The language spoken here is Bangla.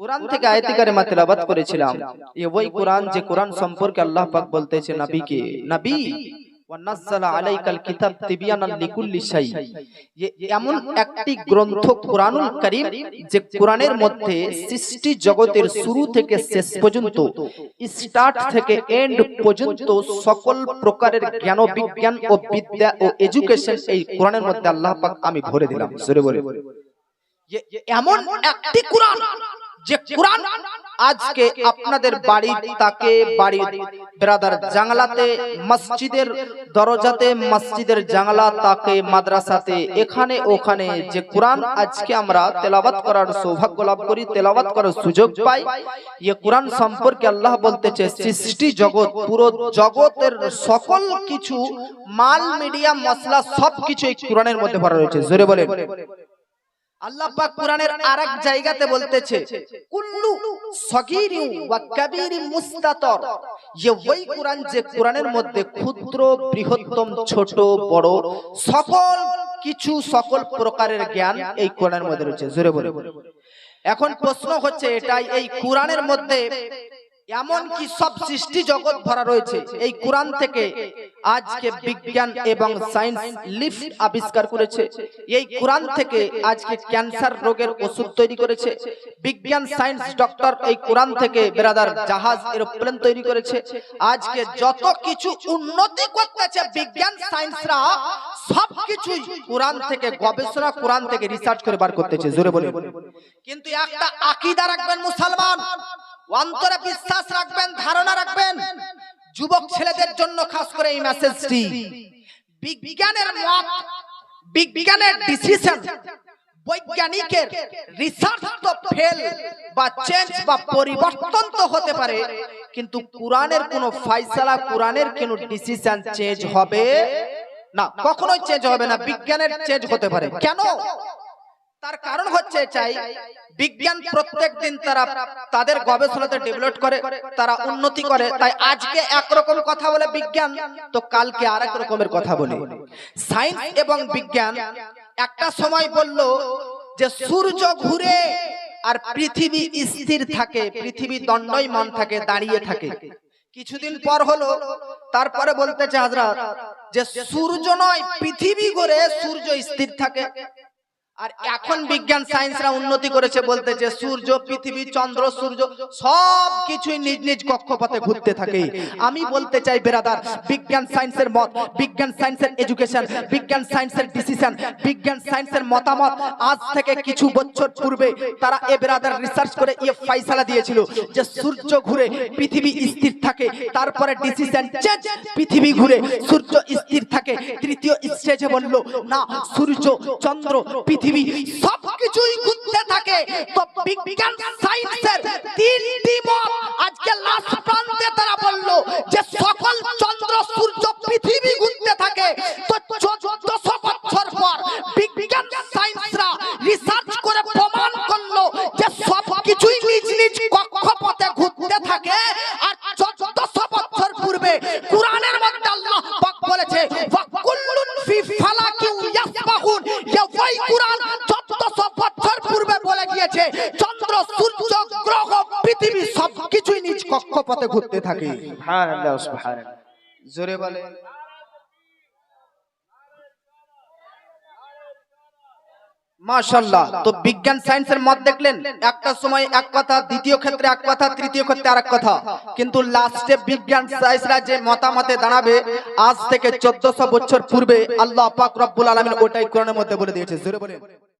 কোরআন থেকে আয়াতি কারিমা তেলাওয়াত করেছিলাম। এ ওই কোরআন যে কোরআন সম্পর্কে আল্লাহ পাক বলতেছে নবীকে নবী এমন একটি গ্রন্থ কোরআনুল কারীম যে কোরআনের মধ্যে সৃষ্টি জগতের শুরু থেকে শেষ পর্যন্ত স্টার্ট থেকে এন্ড পর্যন্ত সকল প্রকারের জ্ঞান বিজ্ঞান ও বিদ্যা ও এডুকেশন এই কোরআনের মধ্যে আল্লাহ পাক আমি ভরে দিলাম। এমন একটি কোরআন যে কোরআন আজকে আপনাদের বাড়ির তাকে বাড়ির ব্রাদার জাংলাতে মসজিদের দরজাতে মসজিদের জাংলা তাকে মাদ্রাসাতে এখানে ওখানে যে কোরআন আজকে আমরা তেলাওয়াত করার সৌভাগ্য লাভ করি তেলাওয়াত করার সুযোগ পাই। ইয়ে কোরআন সম্পর্কে আল্লাহ বলতেছে সৃষ্টি জগৎ পুরো জগতের সকল কিছু মাল মিডিয়া মশলা সবকিছু এই কোরআনের মধ্যে ভরা রয়েছে। জোরে বলে জায়গাতে বলতেছে ওই কোরআন যে মধ্যে ক্ষুদ্র বৃহত্তম ছোট বড় সকল কিছু সকল প্রকারের জ্ঞান এই কোরআনের মধ্যে রয়েছে। জোরে বলে এখন প্রশ্ন হচ্ছে এটাই এই কোরআনের মধ্যে এমন কি সব সৃষ্টি জগৎ ভরা রয়েছে? এই কোরআন থেকে আজকে বিজ্ঞান এবং সায়েন্স লিফট আবিষ্কার করেছে। এই কোরআন থেকে আজকে ক্যান্সার রোগের ওষুধ তৈরি করেছে। বিজ্ঞান সায়েন্স ডক্টর এই কোরআন থেকে বেরাদার জাহাজ এরোপ্লেন তৈরি করেছে। আজকে যত কিছু উন্নতি করতেছে বিজ্ঞান সায়েন্সরা সবকিছুই কোরআন থেকে গবেষণা কোরআন থেকে রিসার্চ করে বার করতেছে জোরে বলে কিন্তু একটা আকীদা রাখবেন মুসলমান অন্তরে বিশ্বাস রাখবেন, ধারণা রাখবেন। যুবক ছেলেদের জন্য খাস করে এই মেসেজটি বিজ্ঞানের মত, বিজ্ঞানের ডিসিশন বৈজ্ঞানিকের রিসার্চ তো ফেল বা চেঞ্জ বা পরিবর্তন তো হতে পারে, কিন্তু কোরআনের কোনো ফাইসালা, কোরআনের কোনো ডিসিশন চেঞ্জ হবে না। কখনোই চেঞ্জ হবে না, বিজ্ঞানের চেঞ্জ হতে পারে। কেন? তার কারণ হচ্ছে চাই, বিজ্ঞান প্রত্যেক দিন তারা তাদের গবেষণাতে ডেভেলপ করে, তারা উন্নতি করে। তাই আজকে একরকম কথা বলে বিজ্ঞান, তো কালকে আরেক রকমের কথা বলে। সায়েন্স এবং বিজ্ঞান একটা সময় বলল যে সূর্য ঘুরে আর পৃথিবী স্থির থাকে, পৃথিবী দণ্ডায়মান থাকে, দাঁড়িয়ে থাকে। কিছুদিন পর হলো, তারপরে বলতেছে হাজরাত যে সূর্য নয়, পৃথিবী ঘুরে সূর্য স্থির থাকে। আর এখন বিজ্ঞান সায়েন্সরা উন্নতি করেছে বলতে যে সূর্য পৃথিবী চন্দ্র সূর্য সব কিছুই নিজ নিজ কক্ষপথে ঘুরতে থাকে। আমি বলতে চাই বেরাদার বিজ্ঞান সায়েন্সের মত বিজ্ঞান সায়েন্সের এডুকেশন বিজ্ঞান সায়েন্সের ডিসিশন বিজ্ঞান সায়েন্সের মতামত। আজ থেকে কিছু বছর পূর্বে তারা এ বেরাদার রিসার্চ করে ইয়ে ফাইসালা দিয়েছিল যে সূর্য ঘুরে পৃথিবী স্থির থাকে তারপরে ডিসিশন চেঞ্জ পৃথিবী ঘুরে সূর্য স্থির থাকে তৃতীয় স্টেজে বলল না সূর্য চন্দ্র পৃথিবী সবকিছুই ঘুরতে থাকে। তো বিজ্ঞান সায়েন্সের তিনটি মত আজকে লাস্ট প্রান্তে তারা বলল যে সকল চন্দ্র, সূর্য পৃথিবী ঘুরতে থাকে। তো চোদ্দশো বছর পর বিজ্ঞান রিসার্চ করে প্রমাণ করল যে সবকিছুই নিজ নিজ কক্ষপথে ঘুরতে থাকে। ঘুরতে থাকে। জোরে বলে মাশাল্লাহ তো বিজ্ঞান সায়েন্সের মত দেখলেন একটা সময় এক কথা দ্বিতীয় ক্ষেত্রে এক কথা তৃতীয় ক্ষেত্রে আরেক কথা। কিন্তু লাস্টে বিজ্ঞান সায়েন্সরা যে মতামতে দাঁড়াবে আজ থেকে চোদ্দশো বছর পূর্বে আল্লাহ পাক রব্বুল আলামিন ওটাই কোরআনের মধ্যে বলে দিয়েছে। জোরে বলে